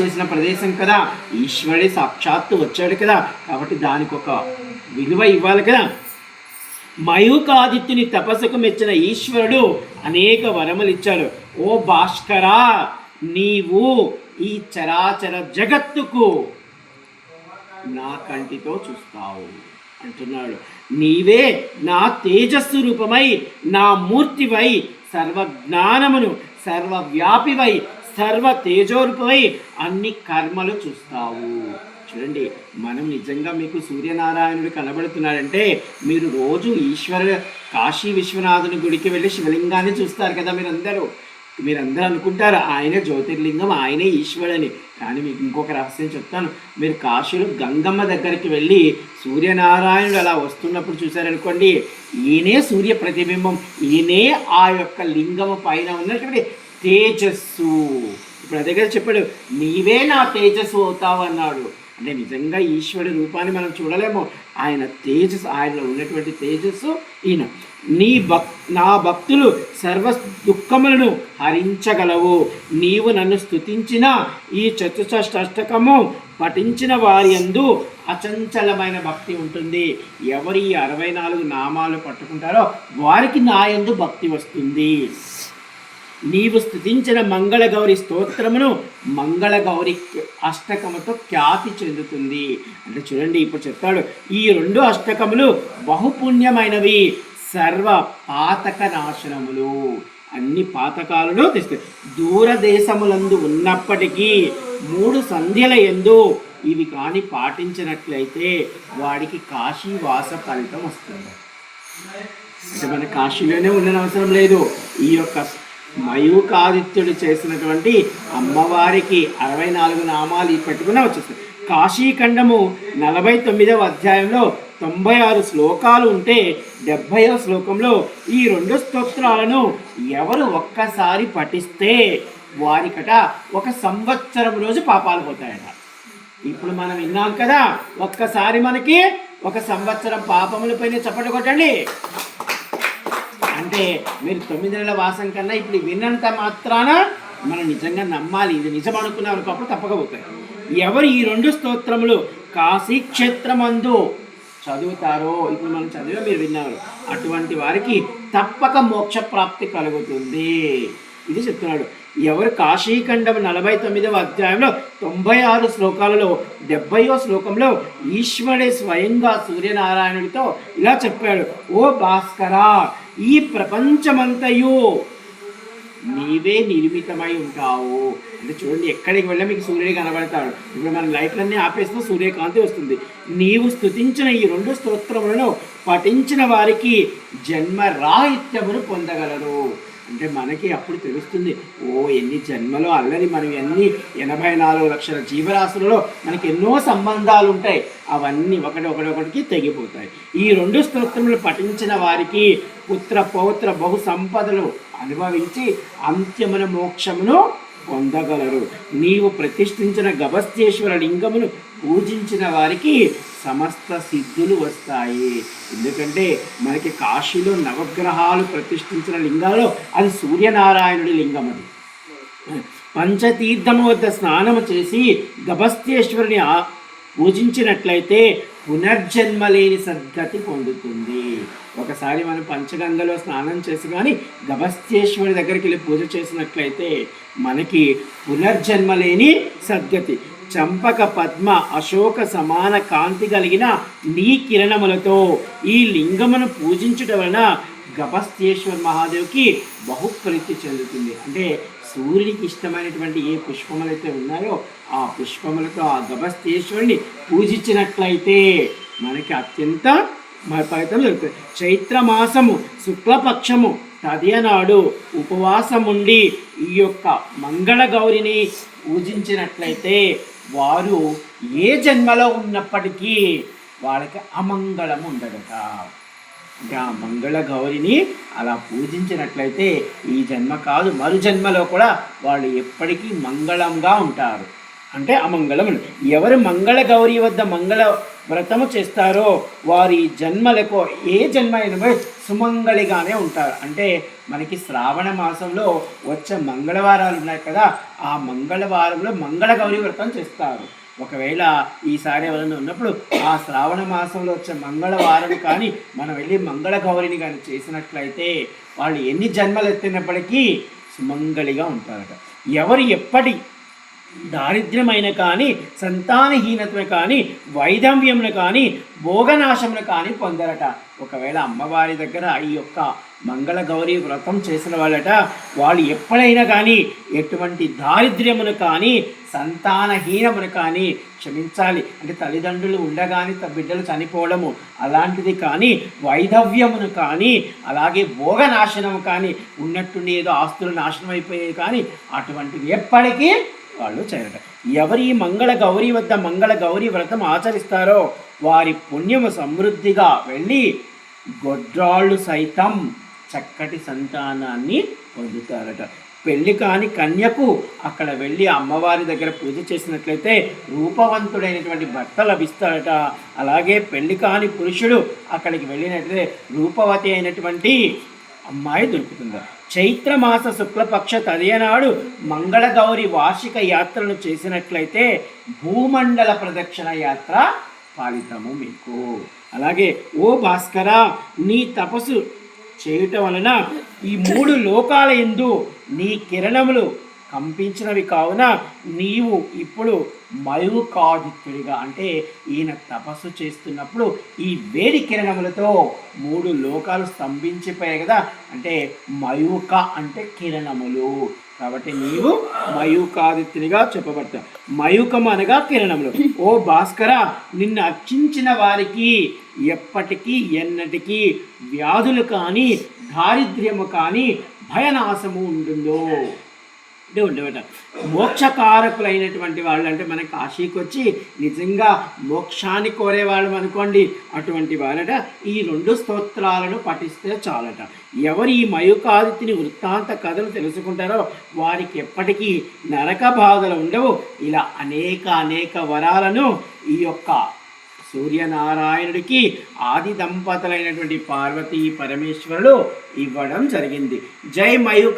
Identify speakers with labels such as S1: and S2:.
S1: చేసిన ప్రదేశం కదా. ఈశ్వరుడే సాక్షాత్తు వచ్చాడు కదా. కాబట్టి దానికి ఒక విలువ ఇవ్వాలి కదా. మయూకాదిత్యుని తపస్సుకు మెచ్చిన ఈశ్వరుడు అనేక వరములు ఇచ్చాడు. ఓ భాస్కరా నీవు ఈ చరాచర జగత్తుకు నా కంటితో చూస్తావు అంటున్నాడు. నీవే నా తేజస్సు రూపమై నా మూర్తివై సర్వజ్ఞానమును సర్వవ్యాపివై సర్వ తేజోరూపమై అన్ని కర్మలు చూస్తావు. చూడండి మనం నిజంగా మీకు సూర్యనారాయణుడు కనబడుతున్నాడంటే మీరు రోజు ఈశ్వర కాశీ విశ్వనాథుని గుడికి వెళ్ళి శివలింగాన్ని చూస్తారు కదా మీరందరూ. మీరందరూ అనుకుంటారు ఆయనే జ్యోతిర్లింగం ఆయనే ఈశ్వరుడని. కానీ మీకు ఇంకొక రహస్యం చెప్తాను. మీరు కాశీలో గంగమ్మ దగ్గరికి వెళ్ళి సూర్యనారాయణుడు అలా వస్తున్నప్పుడు చూశారనుకోండి ఈయనే సూర్య ప్రతిబింబం ఈయనే ఆ యొక్క లింగం పైన ఉన్నటువంటి తేజస్సు. ఇప్పుడు అదే కదా చెప్పాడు నీవే నా తేజస్సు అవుతావు అన్నాడు. అంటే నిజంగా ఈశ్వరుడి రూపాన్ని మనం చూడలేము. ఆయన తేజస్సు ఆయనలో ఉన్నటువంటి తేజస్సు ఈయన. నీ భక్ నా భక్తులు సర్వ దుఃఖములను హరించగలవు. నీవు నన్ను స్తుతించిన ఈ చతుషష్టకము పఠించిన వారి యందు అచంచలమైన భక్తి ఉంటుంది. ఎవరు ఈ అరవై నాలుగు నామాలు పట్టుకుంటారో వారికి నా యందు భక్తి వస్తుంది. నీవు స్థుతించిన మంగళగౌరి స్తోత్రమును మంగళగౌరి అష్టకముతో ఖ్యాతి చెందుతుంది. అంటే చూడండి ఇప్పుడు చెప్తాడు ఈ రెండు అష్టకములు బహుపుణ్యమైనవి. సర్వ పాతక నాశనములు అన్ని పాతకాలను తెస్తాయి దూరదేశములందు ఉన్నప్పటికీ మూడు సంధ్యల ఎందు ఇవి కానీ పాటించినట్లయితే వాడికి కాశీవాస ఫలితం వస్తుంది. అంటే మన కాశీలోనే ఉండని అవసరం లేదు. ఈ యొక్క మయూకాదిత్యుడు చేసినటువంటి అమ్మవారికి అరవై నాలుగు నామాలు ఈ పెట్టుకుని వచ్చేస్తాయి. కాశీఖండము నలభై తొమ్మిదవ అధ్యాయంలో తొంభై ఆరు శ్లోకాలు ఉంటే డెబ్భైవ శ్లోకంలో ఈ రెండు స్తోత్రాలను ఎవరు ఒక్కసారి పఠిస్తే వారికట ఒక సంవత్సరం రోజు పాపాలు పోతాయట. ఇప్పుడు మనం విన్నాం కదా ఒక్కసారి మనకి ఒక సంవత్సరం పాపముల పైన చప్పట కొట్టండి. అంటే మీరు తొమ్మిది నెలల వాసం కన్నా ఇప్పుడు విన్నంత మాత్రాన మనం నిజంగా నమ్మాలి. ఇది నిజం అనుకున్నారు అప్పుడు తప్పకపోతాయి ఎవరు ఈ రెండు స్తోత్రములు కాశీక్షేత్రమందు చదువుతారో ఇప్పుడు మనం చదివే మీరు విన్నారు. అటువంటి వారికి తప్పక మోక్ష ప్రాప్తి కలుగుతుంది. ఇది చెప్తున్నాడు. ఎవరు కాశీఖండం నలభై తొమ్మిదవ అధ్యాయంలో తొంభై ఆరు శ్లోకాలలో డెబ్బయో శ్లోకంలో ఈశ్వరుడే స్వయంగా సూర్యనారాయణుడితో ఇలా చెప్పాడు ఓ భాస్కరా ఈ ప్రపంచమంతయు నీవే నిర్మితమై ఉంటావు. అంటే చూడండి ఎక్కడికి వెళ్ళా మీకు సూర్యుడు కనబడతాడు. ఇప్పుడు మన లైట్లన్నీ ఆపేస్తే సూర్యకాంతి వస్తుంది. నీవు స్తుతించిన ఈ రెండు స్తోత్రములను పఠించిన వారికి జన్మ రాహిత్యమును పొందగలరు. అంటే మనకి అప్పుడు తెలుస్తుంది ఓ ఎన్ని జన్మలో అల్లరి మనం ఎన్ని ఎనభై నాలుగు లక్షల జీవరాశులలో మనకి ఎన్నో సంబంధాలు ఉంటాయి. అవన్నీ ఒకటి ఒకటొకటికి తెగిపోతాయి. ఈ రెండు స్తోత్రములు పఠించిన వారికి పుత్ర పౌత్ర బహు సంపదలు అనుభవించి అంత్యమున మోక్షమును పొందగలరు. నీవు ప్రతిష్ఠించిన గభస్తేశ్వర లింగమును పూజించిన వారికి సమస్త సిద్ధులు వస్తాయి. ఎందుకంటే మనకి కాశీలో నవగ్రహాలు ప్రతిష్ఠించిన లింగాల్లో అది సూర్యనారాయణుడి లింగం అది. పంచతీర్థము వద్ద స్నానము చేసి గభస్తేశ్వరుని పూజించినట్లయితే పునర్జన్మ లేని సద్గతి పొందుతుంది. ఒకసారి మనం పంచగంగలో స్నానం చేసి కానీ గభస్తేశ్వరి దగ్గరికి వెళ్ళి పూజ చేసినట్లయితే మనకి పునర్జన్మ లేని సద్గతి. చంపక పద్మ అశోక సమాన కాంతి కలిగిన నీ కిరణములతో ఈ లింగమును పూజించుట వలన గపస్తేశ్వర్ మహాదేవ్కి బహుప్రీతి చెందుతుంది. అంటే సూర్యుడికి ఇష్టమైనటువంటి ఏ పుష్పములైతే ఉన్నాయో ఆ పుష్పములతో ఆ గభస్తేశ్వరుని పూజించినట్లయితే మనకి అత్యంత మ- ఫలితం దొరుకుతుంది చైత్రమాసము శుక్లపక్షము తదియనాడు ఉపవాసముండి ఈ యొక్క మంగళ గౌరిని పూజించినట్లయితే వారు ఏ జన్మలో ఉన్నప్పటికీ వాళ్ళకి అమంగళం ఉండదట. అంటే ఆ మంగళ గౌరిని అలా పూజించినట్లయితే ఈ జన్మ కాదు మరు జన్మలో కూడా వాళ్ళు ఎప్పటికీ మంగళంగా ఉంటారు. అంటే అమంగళం ఎవరు మంగళ గౌరీ వద్ద మంగళ వ్రతము చేస్తారో వారి జన్మలకు ఏ జన్మ అయినా సుమంగళిగానే ఉంటారు. అంటే మనకి శ్రావణ మాసంలో వచ్చే మంగళవారాలు ఉన్నాయి కదా ఆ మంగళవారంలో మంగళ గౌరీ వ్రతం చేస్తారు. ఒకవేళ ఈసారి ఎవరైనా ఉన్నప్పుడు ఆ శ్రావణ మాసంలో వచ్చే మంగళవారం కానీ మనం వెళ్ళి మంగళ గౌరిని కానీ చేసినట్లయితే వాళ్ళు ఎన్ని జన్మలు ఎత్తినప్పటికీ సుమంగళిగా ఉంటారట. ఎవరు ఎప్పటి దారిద్ర్యమైన కానీ సంతానహీనతను కానీ వైధవ్యమును కానీ భోగనాశమును కానీ పొందరట. ఒకవేళ అమ్మవారి దగ్గర ఈ యొక్క మంగళ గౌరీ వ్రతం చేసిన వాళ్ళట వాళ్ళు ఎప్పుడైనా కానీ ఎటువంటి దారిద్ర్యమును కానీ సంతానహీనమును కానీ క్షమించాలి. అంటే తల్లిదండ్రులు ఉండగానే త- బిడ్డలు చనిపోవడము అలాంటిది కానీ వైధవ్యమును కానీ అలాగే భోగనాశనము కానీ ఉన్నట్టుండి ఏదో ఆస్తులు నాశనం అయిపోయాయి కానీ అటువంటివి ఎప్పటికీ వాళ్ళు చేరట. ఎవరి మంగళ గౌరీ వద్ద మంగళ గౌరీ వ్రతం ఆచరిస్తారో వారి పుణ్యము సమృద్ధిగా వెళ్ళి గొడ్రాళ్ళు సైతం చక్కటి సంతానాన్ని పొందుతారట. పెళ్ళి కాని కన్యకు అక్కడ వెళ్ళి అమ్మవారి దగ్గర పూజ చేసినట్లయితే రూపవంతుడైనటువంటి భర్త లభిస్తాడట. అలాగే పెళ్ళి కాని పురుషుడు అక్కడికి వెళ్ళినట్లయితే రూపవతి అయినటువంటి అమ్మాయి దొరుకుతుంది. చైత్రమాస శుక్లపక్ష తదయనాడు మంగళగౌరి వార్షిక యాత్రను చేసినట్లయితే భూమండల ప్రదక్షిణ యాత్ర ఫలితము మీకు. అలాగే ఓ భాస్కర నీ తపస్సు చేయటం వలన ఈ మూడు లోకాల ఎందు నీ కిరణములు కంపించినవి కావున నీవు ఇప్పుడు మయూకాదిత్యుడిగా అంటే ఈయన తపస్సు చేస్తున్నప్పుడు ఈ వేడి కిరణములతో మూడు లోకాలు స్తంభించిపోయాయి కదా. అంటే మయూక అంటే కిరణములు. కాబట్టి నీవు మయూకాదిత్యునిగా చెప్పబడతావు. మయూకం అనగా కిరణములు. ఓ భాస్కర నిన్ను అర్చించిన వారికి ఎప్పటికీ ఎన్నటికీ వ్యాధులు కానీ దారిద్ర్యము కానీ భయనాశము ఉంటుందో అంటే ఉండేవట మోక్షకారకులైనటువంటి వాళ్ళు అంటే మన కాశీకి వచ్చి నిజంగా మోక్షాన్ని కోరేవాళ్ళు అనుకోండి. అటువంటి వాళ్ళట ఈ రెండు స్తోత్రాలను పఠిస్తే చాలట. ఎవరు ఈ మయుకాదితిని వృత్తాంత కథలు తెలుసుకుంటారో వారికి ఎప్పటికీ నరక బాధలు ఉండవు. ఇలా అనేక అనేక వరాలను ఈ యొక్క సూర్యనారాయణుడికి ఆది దంపతులైనటువంటి పార్వతీ పరమేశ్వరులు ఇవ్వడం జరిగింది. జై మయూక